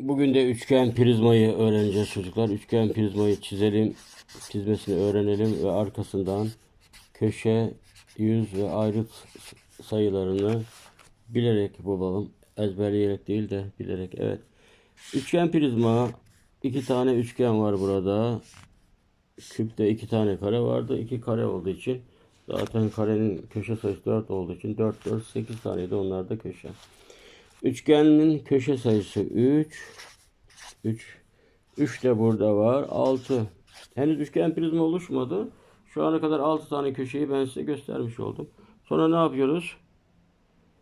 Bugün de üçgen prizmayı öğreneceğiz çocuklar. Üçgen prizmayı çizelim, çizmesini öğrenelim ve arkasından köşe, yüz ve ayrıt sayılarını bilerek bulalım. Ezberleyerek değil de bilerek. Evet. Üçgen prizma. iki tane üçgen var burada. Küpte iki tane kare vardı. İki kare olduğu için zaten karenin köşe sayısı 4 olduğu için 4 4 8 tane de onlar da köşe. Üçgenin köşe sayısı 3. 3. 3 de burada var. 6. Henüz üçgen prizma oluşmadı. Şu ana kadar 6 tane köşeyi ben size göstermiş oldum. Sonra ne yapıyoruz?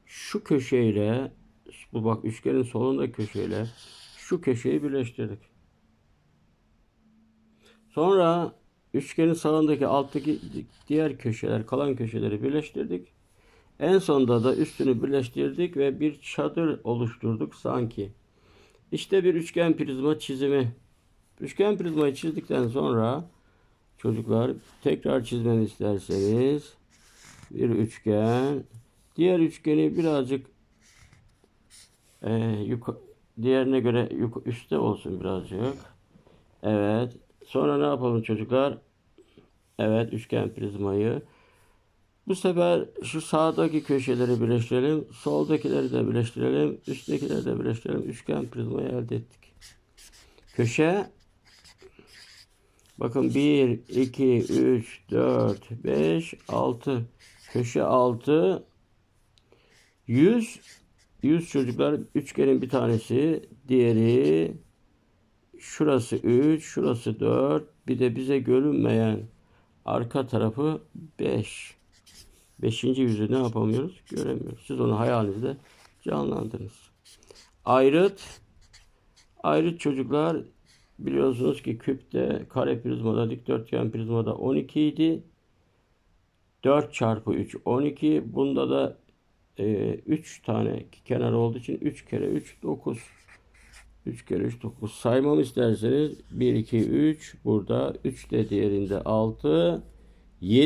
Şu köşeyle bu bak üçgenin solundaki köşeyle şu köşeyi birleştirdik. Sonra üçgenin sağındaki alttaki diğer köşeler, kalan köşeleri birleştirdik. En sonunda da üstünü birleştirdik ve bir çadır oluşturduk sanki. İşte bir üçgen prizma çizimi. Üçgen prizmayı çizdikten sonra çocuklar tekrar çizmeni isterseniz bir üçgen diğer üçgeni birazcık e, yuka- diğerine göre yuk- üstte olsun birazcık. Evet. Sonra ne yapalım çocuklar? Evet üçgen prizmayı. Bu sefer şu sağdaki köşeleri birleştirelim. Soldakileri de birleştirelim. Üsttekileri de birleştirelim. Üçgen prizmayı elde ettik. Köşe Bakın 1, 2, 3, 4, 5, 6. Köşe 6. 100. 100 çocuklar üçgenin bir tanesi. Diğeri şurası 3, şurası 4. Bir de bize görünmeyen arka tarafı 5. Beşinci yüzü ne yapamıyoruz? Göremiyoruz. Siz onu hayalinizde canlandırınız. Ayrıt. Ayrıt çocuklar biliyorsunuz ki küpte kare prizmada dikdörtgen prizmada 12 idi. 4 çarpı 3 12. Bunda da 3 tane kenar olduğu için 3 kere 3 9. 3 kere 3 9. Saymamı isterseniz 1 2 3 burada 3 de diğerinde 6